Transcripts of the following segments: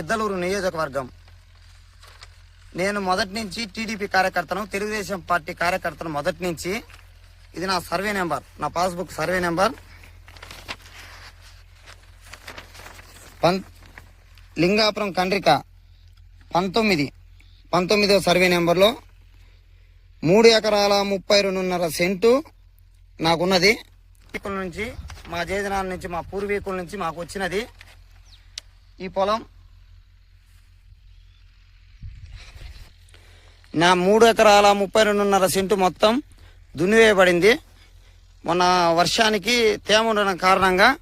గిద్దలూరు నియోజకవర్గం. నేను మొదటి నుంచి టీడీపీ కార్యకర్తను తెలుగుదేశం పార్టీ కార్యకర్తను మొదటి నుంచి. ఇది నా సర్వే నెంబర్ నా పాస్బుక్ సర్వే నెంబర్. పం లింగాపురం కండ్రిక పంతొమ్మిది పంతొమ్మిదో సర్వే నెంబర్లో మూడు ఎకరాల ముప్పై రెండున్నర సెంటు నాకున్నది. నుంచి మా జయజనాల నుంచి మా పూర్వీకుల నుంచి మాకు వచ్చినది. ఈ పొలం నా మూడు ఎకరాల ముప్పై రెండున్నర సెంటు మొత్తం దున్నివేయబడింది. మొన్న వర్షానికి తేమ ఉండడం కారణంగా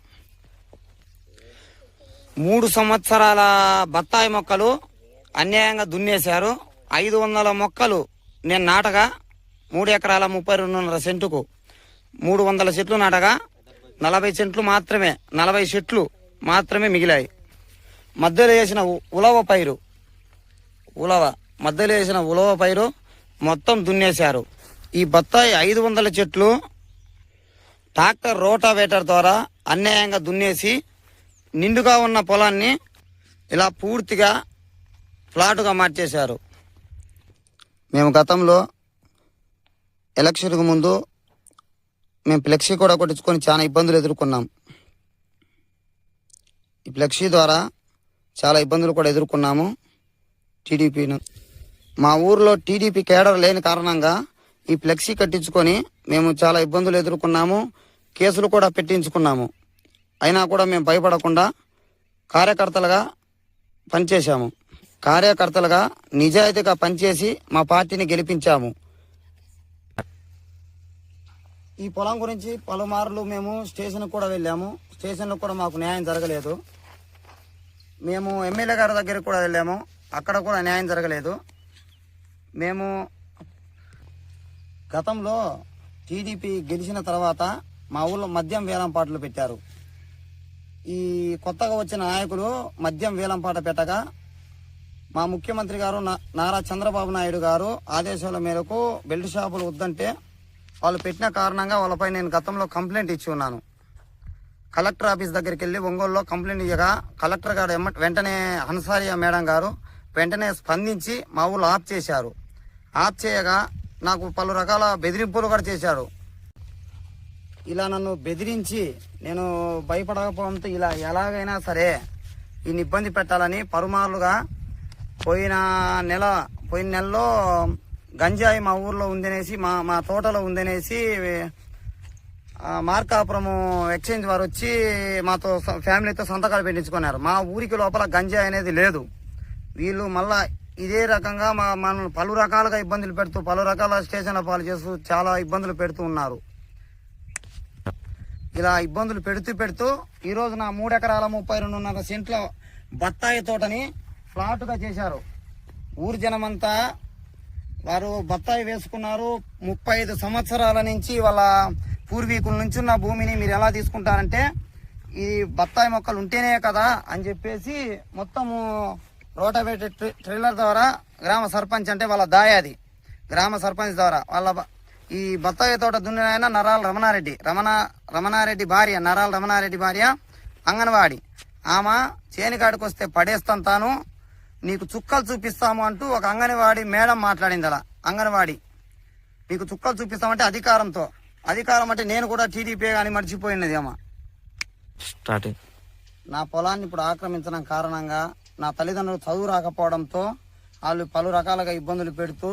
మూడు సంవత్సరాల బత్తాయి మొక్కలు అన్యాయంగా దున్నేశారు. ఐదు వందల మొక్కలు నేను నాటగా మూడు ఎకరాల ముప్పై రెండున్నర సెంటుకు మూడు వందల చెట్లు నాటగా నలభై సెంట్లు మాత్రమే నలభై చెట్లు మాత్రమే మిగిలాయి. మధ్యలో వేసిన ఉలవ పైరు ఉలవ మధ్యలో వేసిన ఉలవ పైరు మొత్తం దున్నేశారు. ఈ బత్తాయి ఐదు వందల చెట్లు ట్రాక్టర్ రోటావేటర్ ద్వారా అన్యాయంగా దున్నేసి నిండుగా ఉన్న పొలాన్ని ఇలా పూర్తిగా ఫ్లాటుగా మార్చేశారు. మేము గతంలో ఎలక్షన్కు ముందు మేము ఫ్లెక్సీ కూడా కొట్టించుకొని చాలా ఇబ్బందులు ఎదుర్కొన్నాం. ఈ ఫ్లెక్సీ ద్వారా చాలా ఇబ్బందులు కూడా ఎదుర్కొన్నాము. టీడీపీను మా ఊర్లో టీడీపీ కేడర్ లేని కారణంగా ఈ ఫ్లెక్సీ కట్టించుకొని మేము చాలా ఇబ్బందులు ఎదుర్కొన్నాము కేసులు కూడా పెట్టించుకున్నాము. అయినా కూడా మేము భయపడకుండా కార్యకర్తలుగా పనిచేశాము. కార్యకర్తలుగా నిజాయితీగా పనిచేసి మా పార్టీని గెలిపించాము. ఈ పొలం గురించి పలుమార్లు మేము స్టేషన్కి కూడా వెళ్ళాము. స్టేషన్లో కూడా మాకు న్యాయం జరగలేదు. మేము ఎమ్మెల్యే గారి దగ్గరికి కూడా వెళ్ళాము. అక్కడ కూడా న్యాయం జరగలేదు. మేము గతంలో టీడీపీ గెలిచిన తర్వాత మా ఊళ్ళో మద్యం వేలంపాటలు పెట్టారు. ఈ కొత్తగా వచ్చిన నాయకులు మద్యం వేలంపాట పెట్టగా మా ముఖ్యమంత్రి గారు నారా చంద్రబాబు నాయుడు గారు ఆదేశాల మేరకు బెల్ట్ షాపులు వద్దంటే వాళ్ళు పెట్టిన కారణంగా వాళ్ళపై నేను గతంలో కంప్లైంట్ ఇచ్చి ఉన్నాను. కలెక్టర్ ఆఫీస్ దగ్గరికి వెళ్ళి ఒంగోలులో కంప్లైంట్ ఇవ్వగా కలెక్టర్ గారు వెంటనే హన్సారియా మేడం గారు వెంటనే స్పందించి మా ఊళ్ళో ఆఫ్ చేశారు. ఆఫ్ చేయగా నాకు పలు రకాల బెదిరింపులు కూడా చేశారు. ఇలా నన్ను బెదిరించి నేను భయపడకపోవడంతో ఇలా ఎలాగైనా సరే ఈయన ఇబ్బంది పెట్టాలని పరుమార్లుగా పోయిన నెల పోయిన నెలలో గంజాయి మా ఊర్లో ఉందనేసి మా మా తోటలో ఉందనేసి మార్కాపురము ఎక్స్చేంజ్ వారు వచ్చి మాతో స- ఫ్యామిలీతో సంతకాలు పెట్టించుకున్నారు. మా ఊరికి లోపల గంజాయి అనేది లేదు. వీళ్ళు మళ్ళా ఇదే రకంగా మా మనల్ని పలు రకాలుగా ఇబ్బందులు పెడుతూ పలు రకాల స్టేషన్ల పాలు చేస్తూ చాలా ఇబ్బందులు పెడుతూ ఉన్నారు. ఇలా ఇబ్బందులు పెడుతూ పెడుతూ ఈరోజు నా మూడు ఎకరాల ముప్పై రెండున్నర సెంట్ల బత్తాయి తోటని ఫ్లాట్గా చేశారు. ఊరు జనమంతా వారు బత్తాయి వేసుకున్నారు. ముప్పై ఐదు సంవత్సరాల నుంచి వాళ్ళ పూర్వీకుల నుంచి ఉన్న భూమిని మీరు ఎలా తీసుకుంటారంటే ఈ బత్తాయి మొక్కలు ఉంటేనే కదా అని చెప్పేసి మొత్తము రోటవేటెడ్ ట్రి- ట్రిల్లర్ ద్వారా గ్రామ సర్పంచ్ అంటే వాళ్ళ దాయాది గ్రామ సర్పంచ్ ద్వారా వాళ్ళ ఈ బత్తాయి తోట దున్నిన ఆయన నరాల రమణారెడ్డి. రమణ రమణారెడ్డి భార్య నరాల రమణారెడ్డి భార్య అంగన్వాడి. ఆమె చేనికాడికి వస్తే పడేస్తాను తాను నీకు చుక్కలు చూపిస్తాము అంటూ ఒక అంగన్వాడి మేడం మాట్లాడింది అలా అంగన్వాడి. నీకు చుక్కలు చూపిస్తామంటే అధికారంతో. అధికారం అంటే నేను కూడా టీడీపీ కానీ మర్చిపోయినది అమ్మ స్టార్టింగ్. నా పొలాన్ని ఇప్పుడు ఆక్రమించడం కారణంగా నా తల్లిదండ్రులు చదువు రాకపోవడంతో వాళ్ళు పలు రకాలుగా ఇబ్బందులు పెడుతూ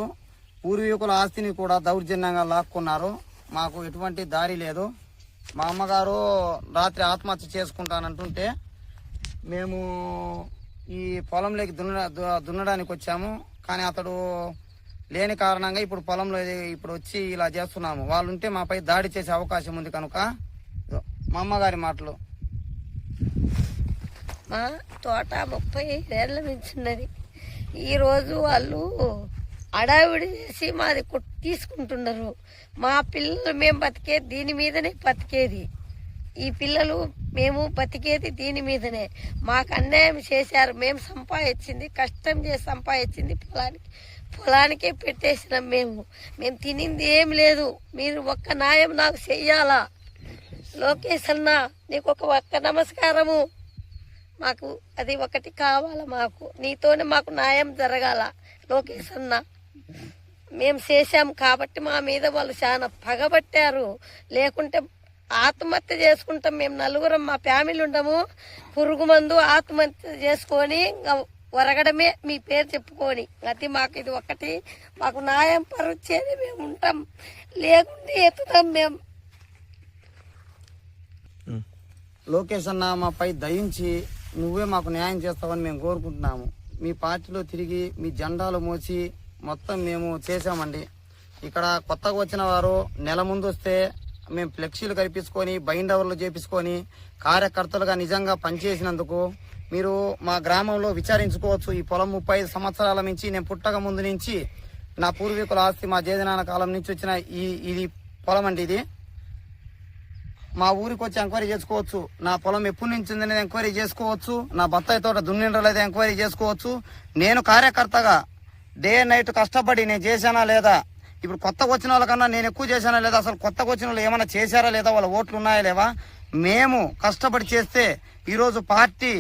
పూర్వీకుల ఆస్తిని కూడా దౌర్జన్యంగా లాక్కున్నారు. మాకు ఎటువంటి దారి లేదు. మా అమ్మగారు రాత్రి ఆత్మహత్య చేసుకుంటానంటుంటే మేము ఈ పొలంలోకి దున్న దున్నడానికి వచ్చాము. కానీ అతడు లేని కారణంగా ఇప్పుడు పొలంలో ఇప్పుడు వచ్చి ఇలా చేస్తున్నాము. వాళ్ళు ఉంటే మాపై దాడి చేసే అవకాశం ఉంది కనుక. మా అమ్మగారి మాటలు. మా తోట ముప్పై ఏళ్ళ నుంచి ఉన్నది. ఈరోజు వాళ్ళు అడావిడి చేసి మాది తీసుకుంటున్నారు. మా పిల్లలు మేము బతికేది దీని మీదనే బతికేది. ఈ పిల్లలు మేము బతికేది దీని మీదనే. మాకు అన్యాయం చేశారు. మేము సంపాదించింది కష్టం చేసి సంపాదించింది పొలానికి పొలానికే పెట్టేసినాం మేము. మేము తినింది ఏం లేదు. మీరు ఒక్క న్యాయం నాకు చెయ్యాలా? లోకేష్ అన్న నీకు ఒక ఒక్క నమస్కారము. మాకు అది ఒకటి కావాలా మాకు. నీతోనే మాకు న్యాయం జరగాల. లోకేష్ అన్న మేము చేశాం కాబట్టి మా మీద వాళ్ళు చాలా పగబట్టారు. లేకుంటే ఆత్మహత్య చేసుకుంటాం మేము నలుగురం మా ఫ్యామిలీ ఉండము. పురుగు మందు ఆత్మహత్య చేసుకొని ఇంకా వరగడమే మీ పేరు చెప్పుకొని. అది మాకు ఇది ఒకటి. మాకు న్యాయం పరచేది మేము ఉంటాం. లేకుంటే ఎత్తుతాం మేము లోకేష్ అన్న మాపై దయించి నువ్వే మాకు న్యాయం చేస్తావని మేము కోరుకుంటున్నాము. మీ పార్టీలో తిరిగి మీ జెండాలు మోసి మొత్తం మేము చేసామండి ఇక్కడ కొత్తగా వచ్చిన వారు నెల ముందు వస్తే మేము ఫ్లెక్సీలు కల్పించుకొని బైండవర్లు చేపించుకొని కార్యకర్తలుగా నిజంగా పనిచేసినందుకు మీరు మా గ్రామంలో విచారించుకోవచ్చు. ఈ పొలం ముప్పై సంవత్సరాల నుంచి నేను పుట్టక ముందు నుంచి నా పూర్వీకుల ఆస్తి మా జేజనాన్న కాలం నుంచి వచ్చిన ఈ ఇది పొలం అండి ఇది. మా ఊరికి వచ్చి ఎంక్వైరీ చేసుకోవచ్చు. నా పొలం ఎప్పటి నుంచి ఉందనేది ఎంక్వైరీ చేసుకోవచ్చు. నా బత్తాయి తోట దున్నిండ్ర లేదా ఎంక్వైరీ చేసుకోవచ్చు. నేను కార్యకర్తగా డే నైట్ కష్టపడి నేను చేశానా లేదా? ఇప్పుడు కొత్తగా వచ్చిన వాళ్ళకన్నా నేను ఎక్కువ చేశానా లేదా? అసలు కొత్తగా వచ్చిన వాళ్ళు ఏమైనా చేశారా లేదా? వాళ్ళ ఓట్లు ఉన్నాయా లేవా? మేము కష్టపడి చేస్తే ఈరోజు పార్టీ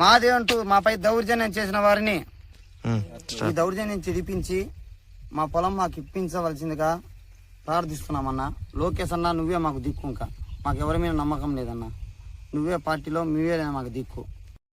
మాదే అంటూ మాపై దౌర్జన్యం చేసిన వారిని ఈ దౌర్జన్యం చిరిపించి మా పొలం మాకు ఇప్పించవలసిందిగా ప్రార్థిస్తున్నామన్నా. లోకేష్ అన్న నువ్వే మాకు దిక్కు ఇంకా. మాకు ఎవరి మీద నమ్మకం లేదన్నా. నువ్వే పార్టీలో నువ్వే మాకు దిక్కు.